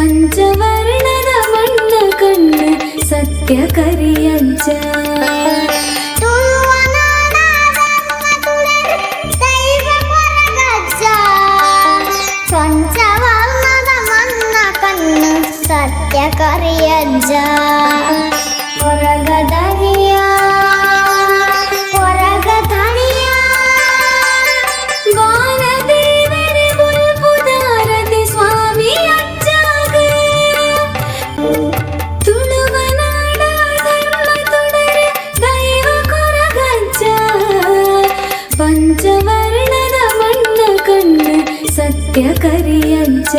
പഞ്ചവർണത മണ്ണ കണ്ണ് സത്യകരിയഞ്ച സത്യകറിയജ ഐക്യകരിയഞ്ച